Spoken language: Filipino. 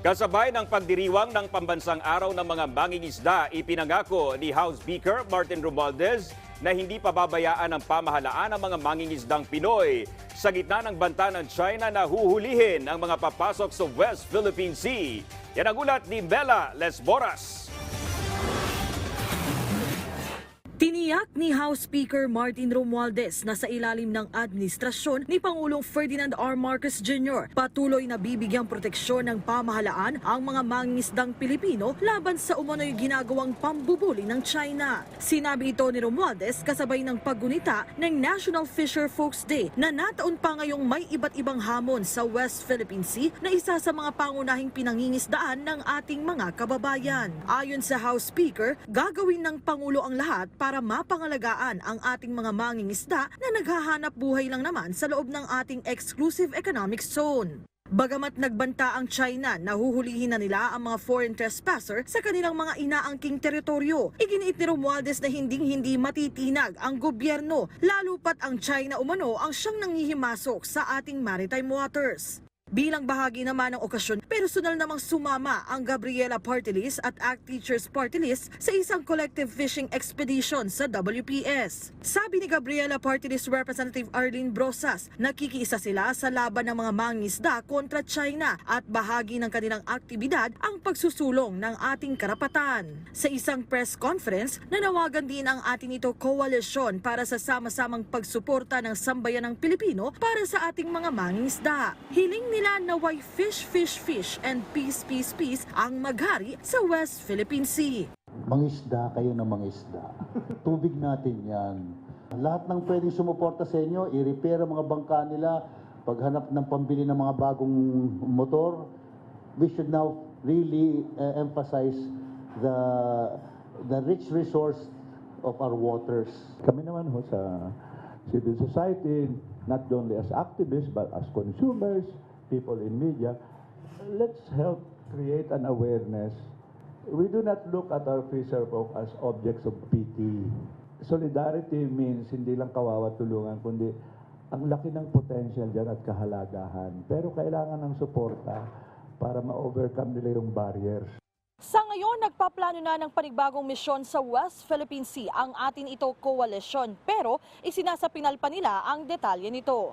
Kasabay ng pagdiriwang ng pambansang araw ng mga mangingisda, ipinangako ni House Speaker Martin Romualdez na hindi pababayaan ng pamahalaan ang mga mangingisdang Pinoy. Sa gitna ng banta ng China na huhulihin ang mga papasok sa West Philippine Sea. Yan ang ulat ni Bella Lesboras. Tiniyak ni House Speaker Martin Romualdez na sa ilalim ng administrasyon ni Pangulong Ferdinand R. Marcos Jr. patuloy na bibigyang proteksyon ng pamahalaan ang mga mangingisdang Pilipino laban sa umano'y ginagawang pambubuli ng China. Sinabi ito ni Romualdez kasabay ng paggunita ng National Fisher Folks Day na nataon pa ngayong may iba't ibang hamon sa West Philippine Sea na isa sa mga pangunahing pinangingisdaan ng ating mga kababayan. Ayon sa House Speaker, gagawin ng Pangulo ang lahat para mapangalagaan ang ating mga mangingisda na naghahanap buhay lang naman sa loob ng ating exclusive economic zone. Bagamat nagbanta ang China na huhulihin na nila ang mga foreign trespasser sa kanilang mga inaangking teritoryo, iginiit ni Romualdez na hinding-hindi matitinag ang gobyerno, lalo pat ang China umano ang siyang nangihimasok sa ating maritime waters. Bilang bahagi naman ng okasyon, personal namang sumama ang Gabriela Party List at ACT Teachers Party List sa isang collective fishing expedition sa WPS. Sabi ni Gabriela Party List Representative Arlene Brosas, nakikiisa sila sa laban ng mga mangisda kontra China at bahagi ng kanilang aktibidad ang pagsusulong ng ating karapatan. Sa isang press conference, nanawagan din ang ating ito koalisyon para sa sama-samang pagsuporta ng sambayan ng Pilipino para sa ating mga mangingisda. Hiling nila naway fish, fish, fish and peace, peace, peace ang maghari sa West Philippine Sea. Mangisda kayo ng mangisda. Tubig natin yan. Lahat ng pwedeng sumuporta sa inyo, i-repair ang mga bangka nila, paghanap ng pambili ng mga bagong motor, we should now really uh, emphasize the the rich resource of our waters. Kami naman ho sa civil society, not only as activists but as consumers, people in media, let's help create an awareness. We do not look at our fisher folk as objects of pity. Solidarity means hindi lang kawawa tulungan, kundi ang laki ng potential dyan at kahalagahan. Pero kailangan ng suporta para ma-overcome nila yung barriers. Sa ngayon, nagpaplano na ng panibagong misyon sa West Philippine Sea ang atin ito koalisyon pero isinasapinal pa nila ang detalye nito.